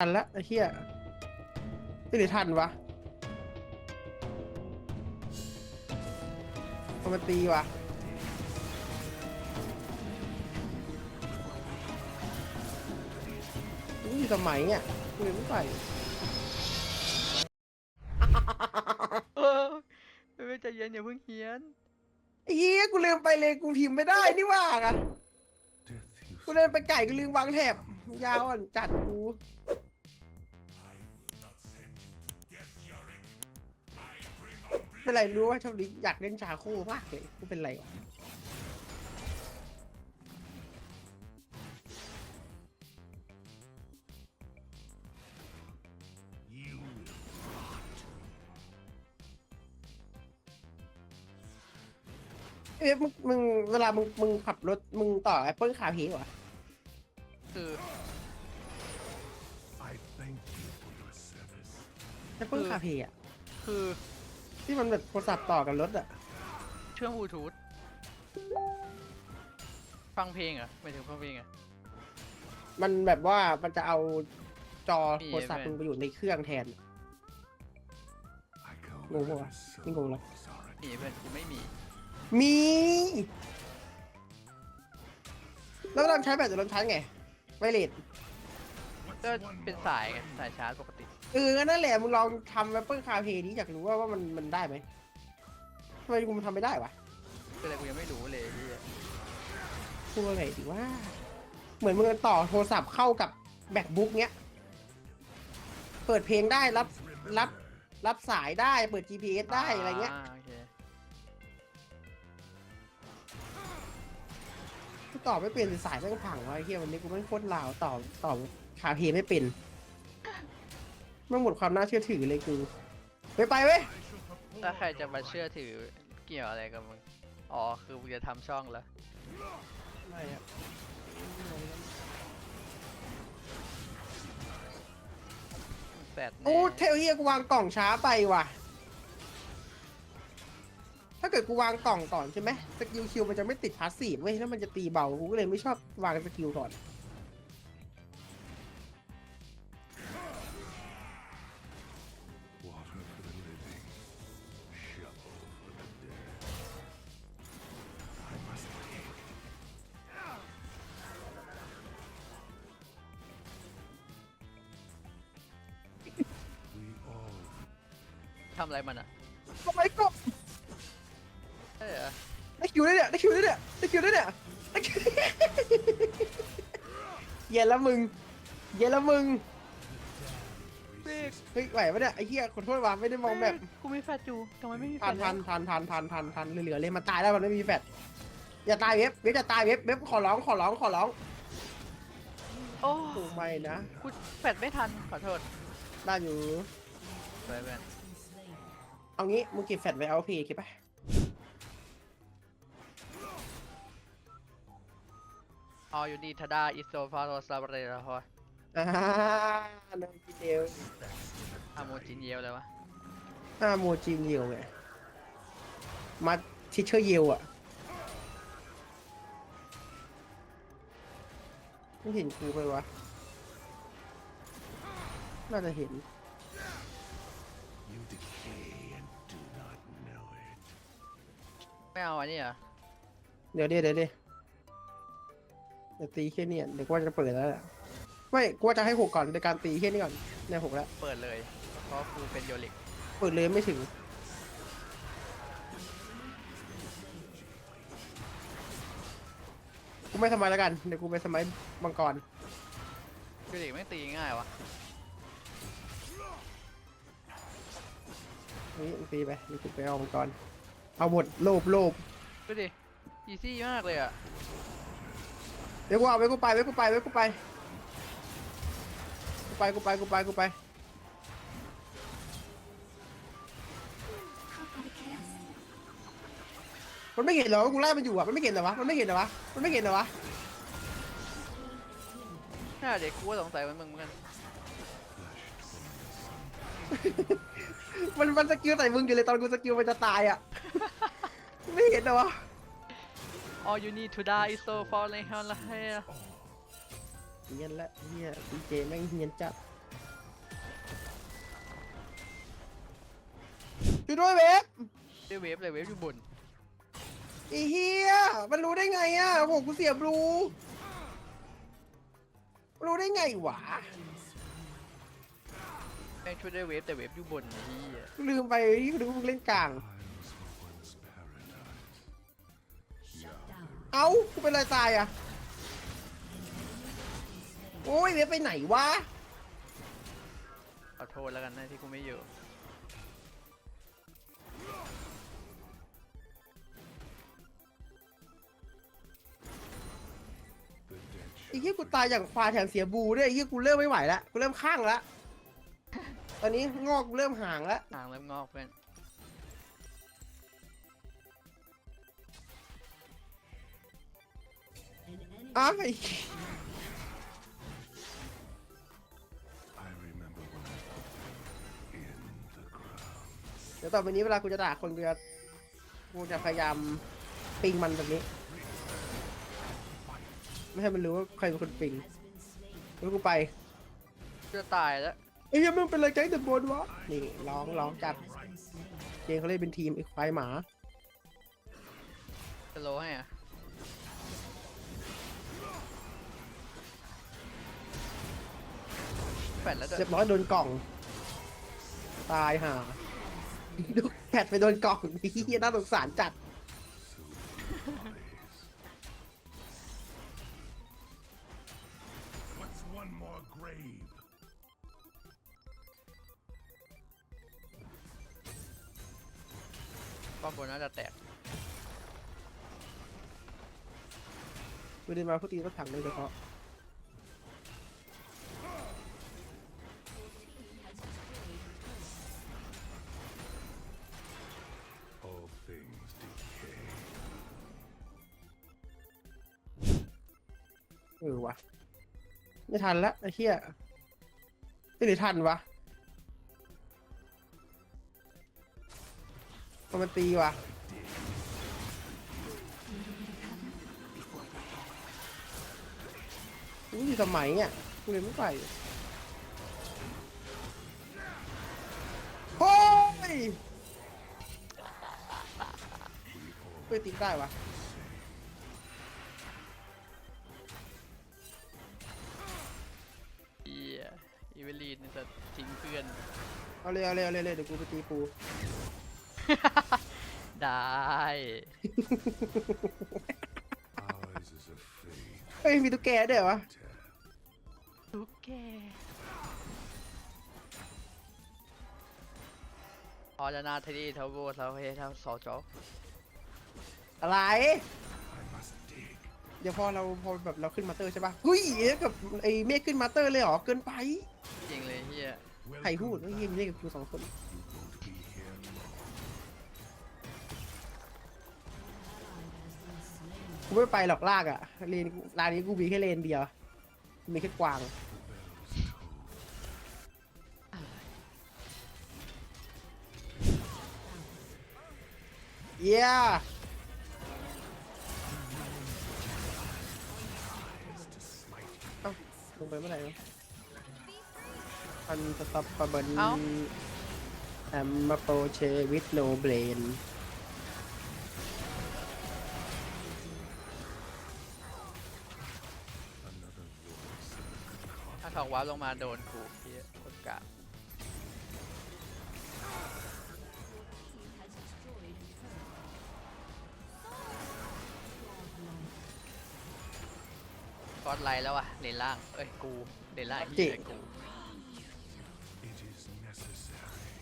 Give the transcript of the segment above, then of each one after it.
ทันละไอ้เหี้ยไม่ได้ทันวะเอามาตีวะนี่สมัยอะกูเลยไม่ไปเออไม่ใจเย็นอย่าเพิ่งเฮียนไอ้เหี้ยกูลืมไปเลยกูพิมพ์ไม่ได้นี่หว่ากันกูเดินไปไก่กูลืมวางแถบยาวอะจัดกู เป็นไรรู้ว่าชอบลิอยากเล่นชาโคู่มากเลยกูเป็นไรวะเอ๊ะมึงมึงเวลามึงมึงขับรถมึงต่อแอปเปิลคาเพวะคือ I thank you for your service. แอปเปิลคาเพอะคือ ที่มันแบบโทรศัพท์ต่อกับรถอะเชื่อมบลูทูธฟังเพลงเหรอไม่ถึงฟังเพลงเหรอ มันแบบว่ามันจะเอาจอมีโทรศัพท์ไหมมึงไปอยู่ในเครื่องแทน I go Ngủ where rồi. the Đi ngủ rồi. souls are at มีเพื่อนกูไม่มี มี แล้วเราใช้แบตหรือเราใช้ไงไวเลส ก็เป็นสายไงสายชาร์จปกติ เออนั่นแหละมึงลองทำแอปเปิลคาเพนี้อยากรู้ว่าว่ามันมันได้ไหมทำไมกูมันทำไม่ได้วะคืออะไรกูยังไม่รู้เลยพี่พูดว่าไงดีว่า เหมือนมึงต่อโทรศัพท์เข้ากับแบ็คบุ๊กเนี้ย เปิดเพลงได้รับรับรับสายได้เปิด GPS ได้อะไรเงี้ยาโอเคกูต่อไม่เป็นสายไม่งพังวะไอ้เฮียวันนี้กูไม่งโคตรลาวต่อต่อ คาเพไม่เป็นมันหมดความน่าเชื่อถือเลยกูไปไปเว้ยถ้าใครจะมาเชื่อถือเกี่ยวอะไรกับมึง อ๋อ คือมึงจะทำช่องแล้วไม่อะแฟดแน่โอ้เทลเฮียกูวางกล่องช้าไปว่ะ ถ้าเกิดกูวางกล่องก่อนใช่ไหมสกิลคิวมันจะไม่ติดพาสซีฟเว้ยแล้วมันจะตีเบา กูก็เลยไม่ชอบวางสกิลก่อน ทำอะไรมันอะทำไมก็เอ้ยเหรอได้คิวได้เนี่ยได้คิวได้เนี่ยได้คิวได้เนี่ยได้คิวเย็นแล้วมึง เย็นแล้วมึง resist เฮ้ยไหวปะเนี่ยไอ้เหี้ยขอโทษว่ะไม่ได้มองแบบกูมีแฟดอยู่ทำไมไม่มีแฟทันดทันทันทันทันทันทันเหลือๆเลยมาตายแล้วมันไม่มีแฟดอย่าตายเว็บเว็บจะตายเว็บเว็บขอร้องขอร้องขอร้องโอ้โอ้ไม่นะ กูแฟดไม่ทันขอโทษได้อยู่ไปเพื่อน เอางี้มึงเก็บแฟดไว้เอาเพย์เก็บไปอ๋ออยู่ดีทาดาอิโซฟาโรซาเบเรลฮออ่าโนจิเดลอาโมจินเยวเลยวะอ่าโมจินเยวไงมาทิเชอร์เยวอะไม่เห็นกูไปวะ น่าจะเห็น ไม่เอาอันนี้เหรอเดี๋ยวเดี๋ยวเดี๋ยวเดี๋ยวเดี๋ยวตีแค่เนี้เดี๋ยวกูว่าจะเปิดแล้วแหละไม่กูว่าจะให้หกก่อนในการตีแค่นี้ก่อนในหกแล้วเปิดเลยเพราะกูเป็นโยลิกเปิดเลยไม่ถึงกูไม่ทำไมแล้วกันเดี๋ยวกูไปสมัยมังกรโยลิกไม่งตีง่ายวะนี่มึงตีไปเดี๋ยวกูไปเอามังกร เอาหมดโลบโลบดูดิอีซี่มากเลยอะเดี๋ยวกูเอาไว้กูไปไว้กูไปไว้กูไปกูไปกูไปกูไปกูไปมันไม่เห็นเหรอว่ากูไล่มันอยู่อะมันไม่เห็นเหรอวะมันไม่เห็นเหรอวะมันไม่เห็นเหรอวะน่าเด็กกูก็สงสัยมันมึงเหมือนกันมันมันสกิลใส่มึงอยู่เลยตอนกูสกิลมันจะตายอะ ไม่เห็นเหร all you need to die is so far away hell ละเฮ้เงี้ยละเงี้ยพีเจแม่งเงี้ยจัดช่วยด้วยเวฟเดี๋ยวเวฟเลยเวฟอยู่บนไอ้เฮียมันรู้ได้ไงอะโอ้โหกูเสียบรูรู้ได้ไงวะ แม่ช่วยได้เวฟแต่เวฟอยู่บนนะพี่ลืมไปที่รู้มึเล่นกลาง เอ้ากูเป็นอะไรตายอะ โอ้ยเวฟไปไหนวะ ขอโทษแล้วกันนะที่กูไม่อยู่ The dead ไอ้เหี้ยกูตายอย่างควายแถมเสียบูด้วยไอ้เหี้ยกูเริ่มไม่ไหวแล้วกูเริ่มข้างแล้วตอนนี้งอกกูเริ่มห่างแล้วทางเริ่มงอกเพื่อน อ้าวไอ้ I remember when I put them in the ground. เดี๋ยวต่อไปนี้เวลากูจะด่าคนกูจะกูจะพยายามปิงมันแบบนี้ ไม่ให้มันรู้ว่าใครเป็นคนปิงแล้วกูไปจะตายแล้วไอ้เหี้ยมึงเป็นอะไรใจแต่บนวะนี่ร้องร้องจัดเจงเขาเล่นเป็นทีมไอ้ควายหมา จะโลให้อะ แปดแล้วเด้เรียอบร้อยโดนกล่อง ตายห่าดูแผดไปโดนกล่องไอ้เหี้ยน่าสงสารจัด What's one more grave? ป้อมบนน่าจะแตกไม่ได้มาเพื่อตีรถถังโดยเฉพาะ ออวะไม่ทันละไอ้เหี้ยไม่หรือทันวะเอามันตีวะอุ้ยสมัยเนี่ยกูเลยไม่ไปโอ้ยเฮ้ยตีได้วะ จะทิ้งเพื่อนเอาเลยเอาเลยเอาเลยเอาเลยเดี๋ยวกูไปตีปู ได้ Ours is a fate. เฮ้ยมีตุ๊กแกด้วยเหรอวะทุกแกพอจะนาทีเท่าโบเท่าเฮเท่าสอจออะไร I must dig. เดี๋ยวพอเราพอแบบเราขึ้นมาเตอร์ใช่ปะเฮ้ยเอ๊ะกับไอ้เมฆขึ้นมาเตอร์เลยเหรอเกินไปจริงเลยเฮียใครพูดว่าเฮียมีเมฆกับกูสองคน You won't be here long. กูไม่ไปหรอกลากอะเลนลานนี้กูมีแค่เลนเดียวมีแค่กวาง The bells toll. เย้เลงไปเมื่อไหร่วะพันสต็อปปะเบินแอมมาโปเชวิดโนเบรน Another voice in the coffin. ถ้าทองว้าลงมาโดนกูเฮียคนกะ กอดไลน์แล้ววะเลนล่างเอ้ยกูเลนล่างเฮียกู It is necessary.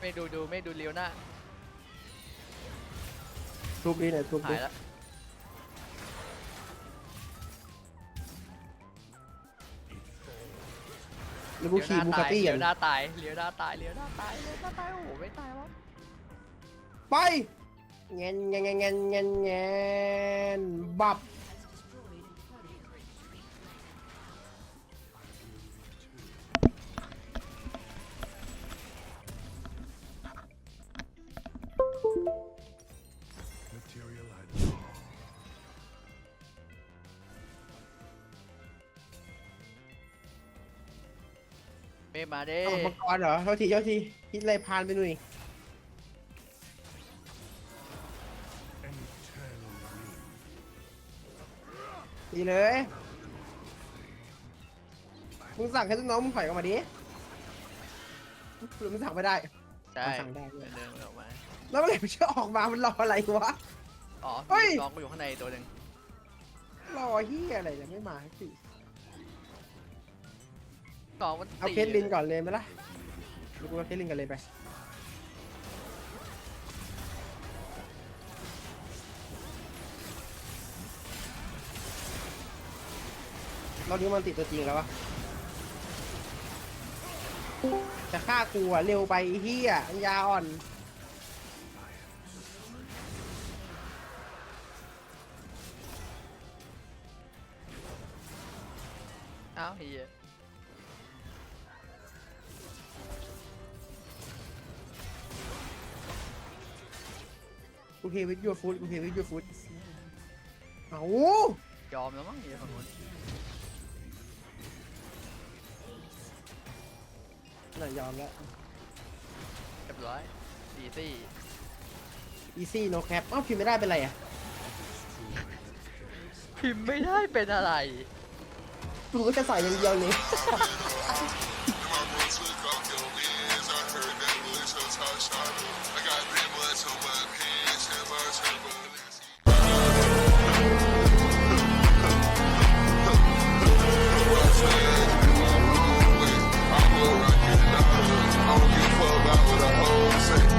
ไม่ดูดูไม่ดูเลี้ยวหน้าทุบดิเนี่ยทุบหาดิยแล้ว แล้วกูขี่บูคาตี้เลี้อะยวหน้าตายเลี้ยวหน้าตายเลี้ยวหน้าตายเลี้ยวหน้าตายโอ้โหไม่ตายวะไปเงี้ยเงี้ยเงี้ยเงี้ยเงี้ยเงี้ยบั บมาเด้เอามังกรเหรอเท่าทีเท่าทีคิดอะไรพานไปหน่อย An eternal ring. ดีเลยมึงสั่งให้ลูกน้องมึงถอยออกมาดิหรือมึงสั่งไม่ได้ ใช่สั่งได้ด้วย เดินออกมาแล้วเมื่อไหร่มันจะออกมามันรออะไรวะ อ๋อเฮ้ย น้องกูอยู่ข้างในตัวหนึ่งรอเฮียอะไรเนี่ยไม่มาสักที น้องมันเอาตีเคสลินก่อนเลยไหมล่ะดูกูเอาเคสลินกันเลยไปเราดูมันติดตัวจริงแล้ววะ จะฆ่ากูอะเร็วไปไอ้เฮียปัญญาอ่อนอ้าวเฮีย กูเพย์วิดยูฟูดกูเพย์วิดยูฟูดเอายอมแล้วมั้งเฮียฝั่งนู้นน่ะยอมแล้วเรียบร้อยดีซี่อีซี่โนแคปอ้าวพิมพ์ไม่ได้เป็นไรอะพิมพ์ไม่ได้เป็นอะไร กูก็จะใส่อย่างเดียวเลย My bro took off your wins. I heard that was your top shot. I say.